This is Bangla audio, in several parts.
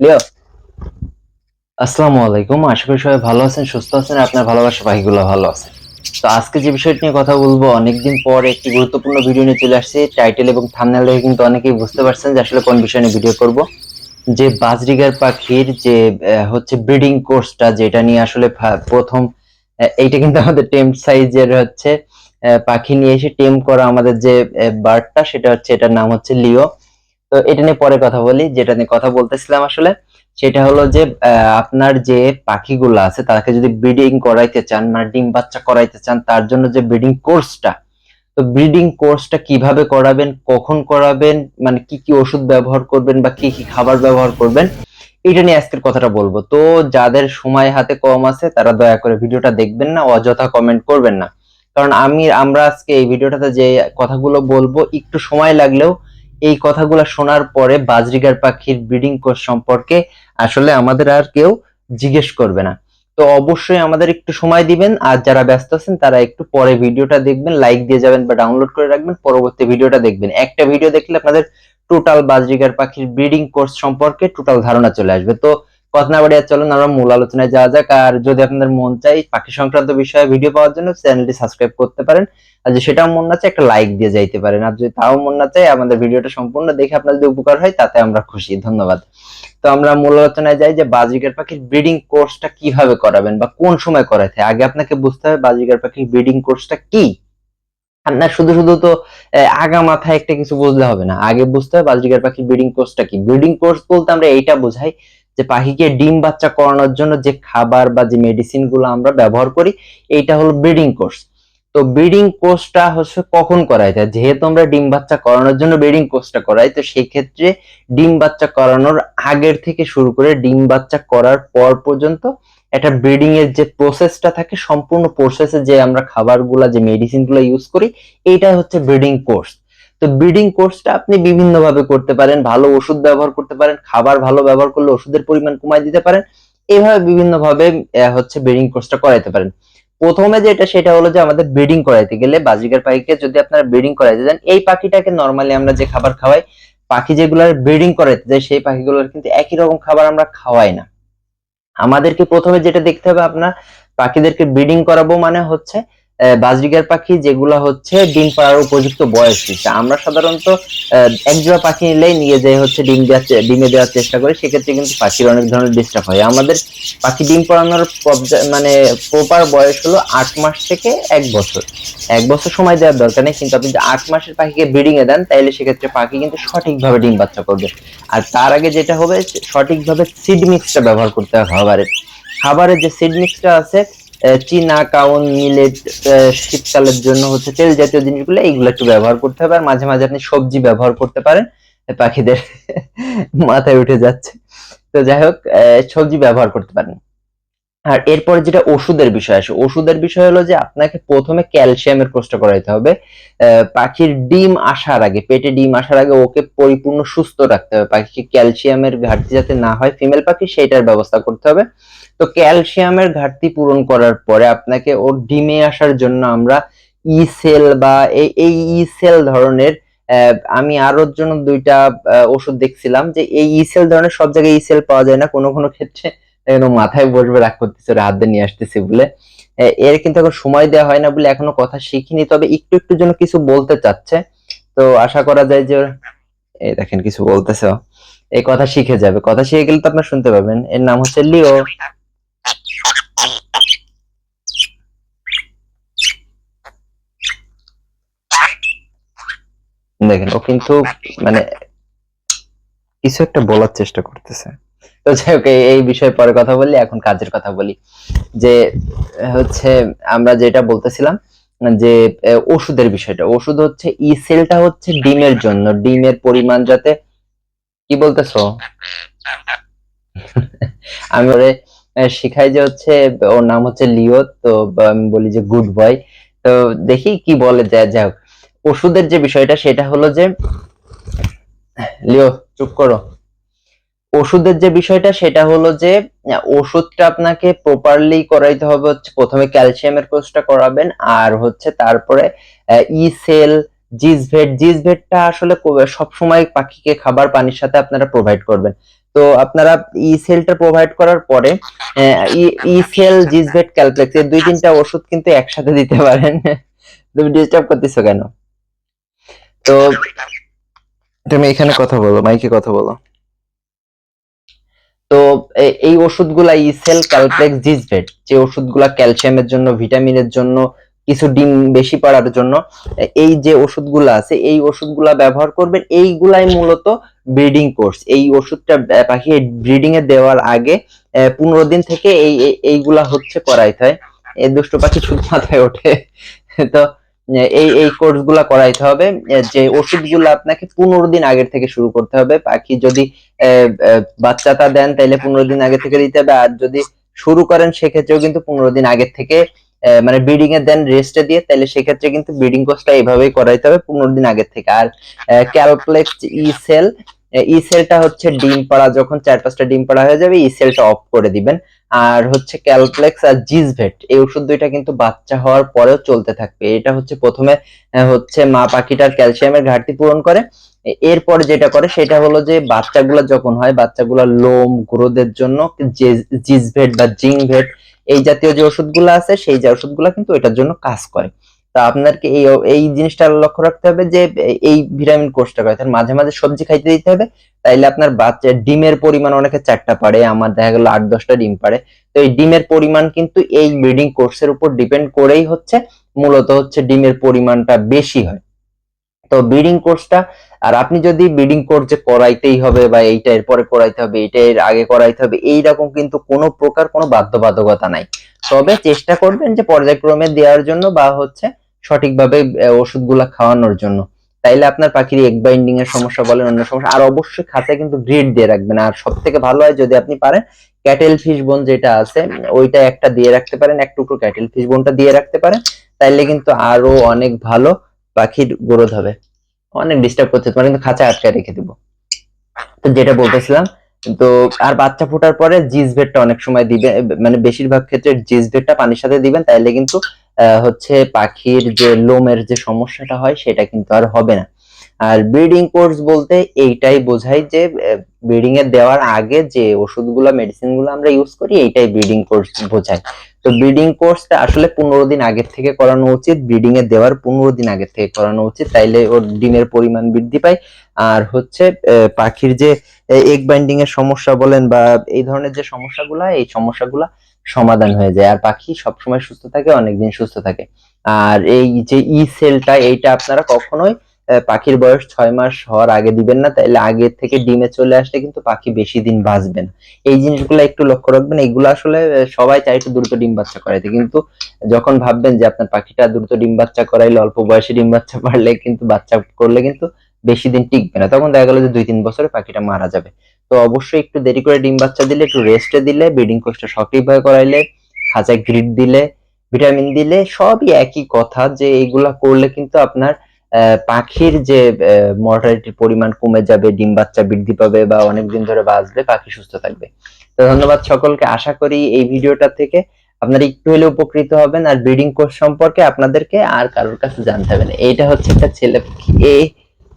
লিও। আসসালামু আলাইকুম আশা করি সবাই ভালো আছেন, সুস্থ আছেন, আপনার ভালোবাসা ভালো আছে। তো আজকে যে বিষয়টি নিয়ে কথা বলব, অনেকদিন পর একটি গুরুত্বপূর্ণ ভিডিও নিয়ে চলে টাইটেল এবং থাম্বনেল দেখে কিন্তু অনেকেই বুঝতে পারছেন যে আসলে কোন বিষয় নিয়ে ভিডিও করব। যে বাজরিগার পাখির যে হচ্ছে ব্রিডিং কোর্সটা যেটা নিয়ে আসলে প্রথম এইটা কিন্তু আমাদের টেম সাইজের হচ্ছে পাখি নিয়ে এসে টেম করা আমাদের যে বার্ডটা সেটা হচ্ছে এটার নাম হচ্ছে লিও। তো এটা নিয়ে পরে কথা বলি, যেটা নিয়ে কথা বলতেছিলাম আসলে, সেটা হলো যে আপনার যে পাখিগুলো আছে তাকে যদি ব্রিডিং করাইতে চান মানে ডিম বাচ্চা করাইতে চান, তার জন্য যে ব্রিডিং কোর্সটা তো ব্রিডিং কোর্সটা কীভাবে করাবেন, কখন করাবেন মানে কি কি ওষুধ ব্যবহার করবেন বা কি কি খাবার ব্যবহার করবেন, এটা নিয়ে আজকের কথাটা বলব। তো যাদের সময় হাতে কম আছে, তারা দয়া করে ভিডিওটা দেখবেন না, অযথা কমেন্ট করবেন না। কারণ আমি, আমরা আজকে এই ভিডিওটাতে যে কথাগুলো বলব, একটু সময় লাগলেও এই কথাগুলো শোনার পরে বাজরিগার পাখির ব্রিডিং কোর্স সম্পর্কে আসলে আমাদের আর কেউ জিজ্ঞেস করবে না। তো অবশ্যই আমাদের একটু সময় দিবেন, আর যারা ব্যস্ত আছেন তারা একটু পরে ভিডিওটা দেখবেন, লাইক দিয়ে যাবেন বা ডাউনলোড করে রাখবেন, পরবর্তী ভিডিওটা দেখবেন। একটা ভিডিও দেখলে আপনাদের টোটাল বাজরিগার পাখির ব্রিডিং কোর্স সম্পর্কে টোটাল ধারণা চলে আসবে। তো কথা বাড়িয়ে চলুন, আমরা মূল আলোচনায় যাওয়া যাক। আর যদি আপনাদের মন চাই পাখি সংক্রান্ত বিষয়ে ভিডিও পাওয়ার জন্য চ্যানেলটি সাবস্ক্রাইব করতে পারেন। আর যদি সেটাও মন না চায়, একটা লাইক দিয়ে যাইতে পারেন। আর যদি তাও মন না চায়, আমাদের ভিডিওটা সম্পূর্ণ দেখে আপনার যদি উপকার হয়, তাতে আমরা খুশি। ধন্যবাদ। তো আমরা মূল আলোচনায় যাই যে বাজিকার পাখির ব্রিডিং কোর্সটা কীভাবে করাবেন বা কোন সময় করাতে। আগে আপনাকে বুঝতে হবে বাজিকার পাখির ব্রিডিং কোর্সটা কি। আপনার শুধু শুধু তো আগা মাথায় একটা কিছু বুঝলে হবে না। আগে বুঝতে হবে বাজিকার পাখির ব্রিডিং কোর্সটা কি। ব্রিডিং কোর্স বলতে আমরা এইটা বোঝাই যে পাখিকে ডিম বাচ্চা করানোর জন্য যে খাবার বা যে মেডিসিনগুলো আমরা ব্যবহার করি, এইটা হলো ব্রিডিং কোর্স তো ব্রিডিং কোর্সটা হচ্ছে কখন করাই যায়? যেহেতু আমরা ডিম বাচ্চা করানোর জন্য ব্রিডিং কোর্সটা করাই, তো সেই ক্ষেত্রে ডিম বাচ্চা করানোর আগের থেকে শুরু করে ডিম বাচ্চা করার পর পর্যন্ত একটা ব্রিডিং এর যে প্রসেসটা থাকে, সম্পূর্ণ প্রসেসে যে আমরা খাবারগুলা, যে মেডিসিনগুলো ইউজ করি এইটা হচ্ছে ব্রিডিং কোর্স তো ব্রিডিং কোর্সটা আপনি বিভিন্ন ভাবে করতে পারেন ভালো ওষুধ ব্যবহার করতে পারেন খাবার ভালো ব্যবহার করলে ওষুধের পরিমাণ কমায় দিতে পারেন এইভাবে বিভিন্ন ভাবে আহ, হচ্ছে ব্রিডিং কোর্সটা করাইতে পারেন। প্রথমে যেটা সেটা হলো যে আমাদের ব্রিডিং করাইতে গেলে বাজিকার পাখিকে যদি আপনারা ব্রিডিং করাইতে যান এই পাখিটাকে নর্মালি আমরা যে খাবার খাওয়াই পাখি যেগুলোর ব্রিডিং করাইতে যায় সেই পাখিগুলোর কিন্তু একই রকম খাবার আমরা খাওয়াই না। আমাদেরকে প্রথমে যেটা দেখতে হবে আপনার পাখিদেরকে ব্রিডিং করাবো মানে হচ্ছে বাজরিগার পাখি যেগুলো হচ্ছে ডিম পাড়ার উপযুক্ত বয়স হচ্ছে আমরা সাধারণত আহ, এক জোড়া পাখি নিলেই নিয়ে যাই হচ্ছে ডিম দেওয়ার ডিমে দেওয়ার চেষ্টা করি। সেক্ষেত্রে কিন্তু পাখির অনেক ধরনের ডিস্টার্ব হয়। আমাদের পাখি ডিম পাড়ানোর মানে প্রপার বয়স হলো আট মাস থেকে এক বছর। এক বছর সময় দেওয়ার দরকার নেই কিন্তু আপনি যদি আট মাসের পাখিকে ব্রিডিং এ দেন তাহলে সেক্ষেত্রে পাখি কিন্তু সঠিকভাবে ডিম বাচ্চা করবে। আর তার আগে যেটা হবে সঠিকভাবে সিড মিক্সটা ব্যবহার করতে হবে খাবারের খাবারের যে সিড মিক্সটা আছে চীনা কাউন মিলেট শীতকালের জন্য হচ্ছে তেল জাতীয় জিনিসগুলো, এইগুলো একটু ব্যবহার করতে হবে। আর মাঝে মাঝে আপনি সবজি ব্যবহার করতে পারেন। পাখিদের মাথায় উঠে যাচ্ছে। তো যাই হোক সবজি ব্যবহার করতে পারেন। আর এরপরে যেটা ওষুধের বিষয় আসে, ওষুধের বিষয় হলো যে আপনাকে প্রথমে ক্যালসিয়ামের কোর্সটা করাইতে হবে। পাখির ডিম আসার আগে, পেটে ডিম আসার আগে ওকে পরিপূর্ণ সুস্থ রাখতে হবে। পাখিকে ক্যালসিয়ামের ঘাটতি যাতে না হয়, ফিমেল পাখি সেইটার ব্যবস্থা করতে হবে। তো ক্যালসিয়ামের ঘাটতি পূরণ করার পরে আপনাকে ওর ডিমে আসার জন্য আমরা ই সেল বা এই ই সেল ধরনের আমি আরোর জন্য দুইটা ওষুধ দেখছিলাম যে এই ই সেল ধরনের সব জায়গায় ই সেল পাওয়া যায় না, কোনো কোনো ক্ষেত্রে মাথায় বসবে, রাগ করতেছে, ওরা হাত নিয়ে আসতেছে বলে। এর কিন্তু এখন সময় দেওয়া হয় না বলে এখনও কথা শিখিনি, তবে একটু একটু জন্য কিছু বলতে চাচ্ছে। তো আশা করা যায় যে এই দেখেন কিছু বলতেছে এই কথা শিখে যাবে। কথা শিখে গেলে তো আপনার শুনতে পাবেন। এর নাম হচ্ছে লিও। দেখেন, ও কিন্তু মানে কিছু একটা বলার চেষ্টা করতেছে। তো যাই হোক, এই- বিষয়ে পরে কথা বললি এখন কাজের কথা বলি। যে, হচ্ছে আমরা যেটা বলতেছিলাম, যে ওষুধের বিষয়টা। ওষুধ হচ্ছে, ই সেলটা হচ্ছে ডিমের জন্য। ডিমের পরিমাণ যাতে, কি বলতেছো? আমি ওরে শিখাই যে হচ্ছে, ওর নাম হচ্ছে লিও তো আমি বলি যে গুড বয়। তো দেখি কি বলে যায় যাই ওষুধের যে বিষয়টা সেটা হলো যে, লিও, চুপ করো। ওষুধের যে বিষয়টা সেটা হলো যে, ওষুধটা আপনাকে প্রপারলি করাইতে হবে হচ্ছে প্রথমে ক্যালসিয়ামের কোর্সটা করাবেন, আর হচ্ছে তারপরে ই সেল জিসভেট জিসভেটটা আসলে সব সময় পাখিকে খাবার পানির সাথে আপনারা প্রোভাইড করবেন। তো আপনারা ই সেলটা প্রোভাইড করার পরে ই সেল জিসভেট ক্যালপ্লেক্স এই দুই তিনটা ওষুধ কিন্তু একসাথে দিতে পারেন। তুমি ডিস্টার্ব করতেছো কেন? তো তুমি এখানে কথা বলো, মাইকে কথা বলো। তো এই ওষুধগুলা ইসেল ক্যালপ্লেক্স জিসভেট যে ওষুধগুলা ক্যালসিয়ামের জন্য, ভিটামিনের জন্য, কিছু ডিম বেশি পাড়ার জন্য এই যে ওষুধগুলা আছে, এই ওষুধগুলা ব্যবহার করবেন, এইগুলাই মূলত ব্রিডিং কোর্স। এই ওষুধটা পাখি ব্রিডিং এ দেওয়ার আগে পনেরো দিন থেকে এই এই- এইগুলা হচ্ছে করাইতে হয়। এই দুষ্ট পাখি শুধু মাথায় ওঠে। তো এই এই কোর্সগুলা করাইতে হবে। যে ওষুধগুলো আপনাকে পনেরো দিন আগের থেকে শুরু করতে হবে। পাখি যদি বাচ্চাটা দেন তাহলে পনেরো দিন আগে থেকে দিতে হবে। আর যদি শুরু করেন, সেক্ষেত্রেও কিন্তু পনেরো দিন আগের থেকে মানে ব্রিডিং এর দেন রেস্টে দিয়ে, তাহলে সেক্ষেত্রে কিন্তু ব্রিডিং কোর্সটা এইভাবেই করাইতে হবে পনেরো দিন আগের থেকে। আর ক্যালপ্লেক্স ই সেল ই সেলটা হচ্ছে ডিম পাড়া, যখন চার পাঁচটা ডিম পাড়া হয়ে যাবে ই সেলটা অফ করে দিবেন। আর হচ্ছে ক্যালপ্লেক্স আর জিসভেট এই ওষুধ দুইটা কিন্তু বাচ্চা হওয়ার পরেও চলতে থাকবে। এটা হচ্ছে প্রথমে হচ্ছে মা পাখিটার ক্যালসিয়ামের ঘাটতি পূরণ করে। এরপর যেটা করে, সেটা হলো যে বাচ্চাগুলো যখন হয়, বাচ্চাগুলোর লোম গ্রোথের জন্য যে জিসভেট বা জিংভেট, এই জাতীয় যে ওষুধগুলো আছে, সেই যে ওষুধগুলো কিন্তু এটার জন্য কাজ করে। তা আপনাকে এই এই জিনিসটা লক্ষ্য রাখতে হবে যে এই ভিটামিন কোর্সটা করে। তার মাঝে মাঝে সবজি খাইতে দিতে হবে, তাইলে আপনার বাচ্চা, ডিমের পরিমাণ অনেকে চারটা পারে, আমার দেখা গেল আট, দশটা ডিম পারে। তো এই ডিমের পরিমাণ কিন্তু এই ব্রিডিং কোর্সের উপর ডিপেন্ড করেই হচ্ছে, মূলত হচ্ছে ডিমের পরিমাণটা বেশি হয়। তো ব্রিডিং কোর্সটা, আর আপনি যদি ব্রিডিং কোর্স যে করাইতেই হবে বা এইটা এরপরে করাইতে হবে, এইটা এর আগে করাইতে হবে এইরকম কিন্তু কোনো প্রকার কোনো বাধ্যবাধকতা নাই। তবে চেষ্টা করবেন যে পর্যায়ক্রমে দেওয়ার জন্য বা হচ্ছে সঠিকভাবে ওষুধগুলা খাওয়ানোর জন্য। তাইলে আপনার পাখির এক বাইন্ডিং এর সমস্যা বলেন, অন্য সমস্যা, আর অবশ্যই খাঁচায় কিন্তু গ্রিড দিয়ে রাখবেন। আর সব থেকে ভালো হয় যদি আপনি পারেন ক্যাটেল ফিশ বোন যেটা আছে, ওইটা একটা দিয়ে রাখতে পারেন, এক টুকরো ক্যাটেল ফিশ বোনটা দিয়ে রাখতে পারেন। তাইলে কিন্তু আরও অনেক ভালো পাখির গ্রোথ হবে। অনেক ডিস্টার্ব করতে তোমার কিন্তু খাঁচা আটকায় রেখে দিব। তো যেটা বলতেছিলাম তো আর বাচ্চা ফোটার পরে জিসভেটটা অনেক সময় দিবে মানে বেশিরভাগ ক্ষেত্রে জিসভেটটা পানির সাথে দিবেন, তাইলে কিন্তু হচ্ছে পাখির যে লোমের যে সমস্যাটা হয়, সেটা কিন্তু আর হবে না। আর ব্রিডিং কোর্স বলতে এইটাই বোঝায় যে ব্রিডিং এর দেওয়ার আগে যে ওষুধগুলো মেডিসিনগুলো আমরা ইউজ করি, এইটাই ব্রিডিং কোর্স বোঝায়। তো ব্রিডিং কোর্সটা আসলে পনেরো দিন আগের থেকে করানো উচিত ব্রিডিং এ দেওয়ার পনেরো দিন আগের থেকে করানো উচিত, তাইলে ওর ডিমের পরিমাণ বৃদ্ধি পায়। আর হচ্ছে পাখির যে এগ বাইন্ডিং এর সমস্যা বলেন বা এই ধরনের যে সমস্যাগুলো, এই সমস্যাগুলো সমাধান হয়ে যায়। আর পাখি সবসময় সুস্থ থাকে, অনেকদিন সুস্থ থাকে। আর এই যে ই সেলটা এইটা আপনারা কখনোই পাখির বয়স ছয় মাস হওয়ার আগে দিবেন না, তাইলে আগে থেকে ডিমে চলে আসলে কিন্তু পাখি বেশি দিন বাঁচবে না। এই জিনিসগুলো একটু লক্ষ্য রাখবেন এইগুলো আসলে সবাই একটু দ্রুত ডিম বাচ্চা করাইতে। কিন্তু যখন ভাববেন যে আপনার পাখিটা দ্রুত ডিম বাচ্চা করাইলে, অল্প বয়সে ডিম বাচ্চা পারলে কিন্তু বাচ্চা করলে কিন্তু বেশি দিন টিকবে না। তখন দেখা গেল যে দুই তিন বছরে পাখিটা মারা যাবে। তো অবশ্যই একটু দেরি করে ডিম বাচ্চা দিলে, একটু রেস্টে দিলে ব্রিডিং কোর্সটা সঠিকভাবে করাইলে, খাঁচায় গ্রিড দিলে ভিটামিন দিলে, সবই একই কথা যে এইগুলা করলে কিন্তু আপনার পাখির যে মর্টালিটির পরিমাণ কমে যাবে, ডিম বাচ্চা বৃদ্ধি পাবে বা অনেকদিন ধরে বাঁচবে পাখি সুস্থ থাকবে। তো ধন্যবাদ সকলকে, আশা করি এই ভিডিওটা থেকে আপনারা একটু হলে উপকৃত হবেন আর ব্রিডিং কোর্স সম্পর্কে আপনাদেরকে আর কারোর কাছে জানতে হবে না। এইটা হচ্ছে একটা ছেলে পাখি। এই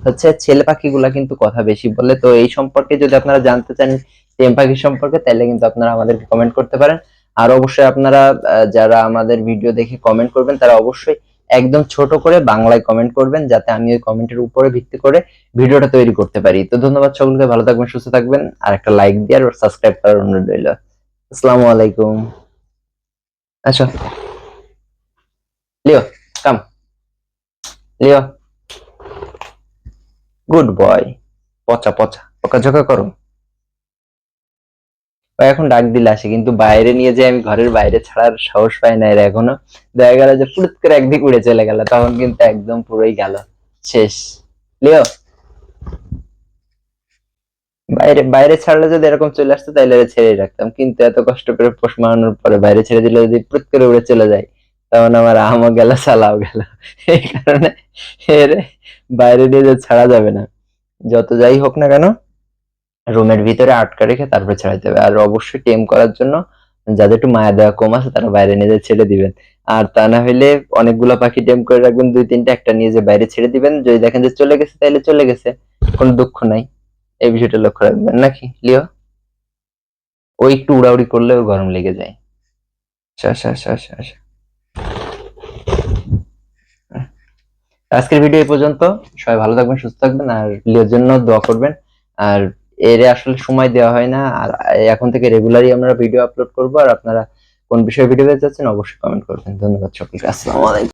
হচ্ছে ছেলে পাখিগুলা কিন্তু কথা বেশি বলে। তো এই সম্পর্কে যদি আপনারা জানতে চান টেম পাখি সম্পর্কে, তাহলে কিন্তু আপনারা আমাদেরকে কমেন্ট করতে পারেন। আর অবশ্যই আপনারা যারা আমাদের ভিডিও দেখে কমেন্ট করবেন, তারা অবশ্যই একদম ছোট করে বাংলায় কমেন্ট করবেন যাতে আমি ওই কমেন্টের উপরে ভিত্তি করে ভিডিওটা তৈরি করতে পারি। তো ধন্যবাদ সকলকে, ভালো থাকবেন, সুস্থ থাকবেন। আর একটা লাইক দিয়ে আর সাবস্ক্রাইব করার অনুরোধ রইল। আসসালামু আলাইকুম। আচ্ছা। Leo come Leo. Good boy পচা পচা। পকাঝকা করো। এখন ডাক দিলে আসে, কিন্তু বাইরে নিয়ে যে আমি ঘরের বাইরে ছাড়ার সাহস পাই না এর এখনও। দেখা গেল যে ফুরুত করে একদিক উড়ে চলে গেল, তখন কিন্তু একদম পুরোই গেল। শেষ। লিও? বাইরে বাইরে ছাড়লে যদি এরকম চলে আসতো, তাহলে ছেড়ে রাখতাম। কিন্তু এত কষ্ট করে পোষ মারানোর পরে বাইরে ছেড়ে দিলে যদি ফুরুত করে উড়ে চলে যায়, তখন আমার আমও গেল, সালাও গেল। এই কারণে এর বাইরে নিয়ে যে ছাড়া যাবে না। যত যাই হোক না কেন রুমের ভিতরে আটকা রেখে তারপরে ছাড়াইতে হবে। আর অবশ্যই টেম করার জন্য যাদের একটু মায়া দেওয়া কম আছে, তারা বাইরে নিয়ে ছেড়ে দিবেন। আর তা না হলে অনেকগুলো পাখি টেম করে রাখবেন, দুই তিনটা একটা নিয়ে যে বাইরে ছেড়ে দিবেন। যদি দেখেন যে চলে গেছে তাহলে চলে গেছে। কোনো দুঃখ নাই। এই বিষয়টা লক্ষ্য রাখবেন, নাকি, লিও? ও একটু উড়াউড়ি করলেও গরম লেগে যায়। আচ্ছা আচ্ছা আচ্ছা আজকের ভিডিও এই পর্যন্ত। সবাই ভালো থাকবেন, সুস্থ থাকবেন, আর লিওর জন্য দোয়া করবেন। আর এর আসলে সময় দেওয়া হয় না। আর এখন থেকে রেগুলারই আমরা ভিডিও আপলোড করব। আর আপনারা কোন বিষয়ে ভিডিও পেতে চাচ্ছেন অবশ্যই কমেন্ট করবেন। ধন্যবাদ সকলকে। আসসালামু আলাইকুম।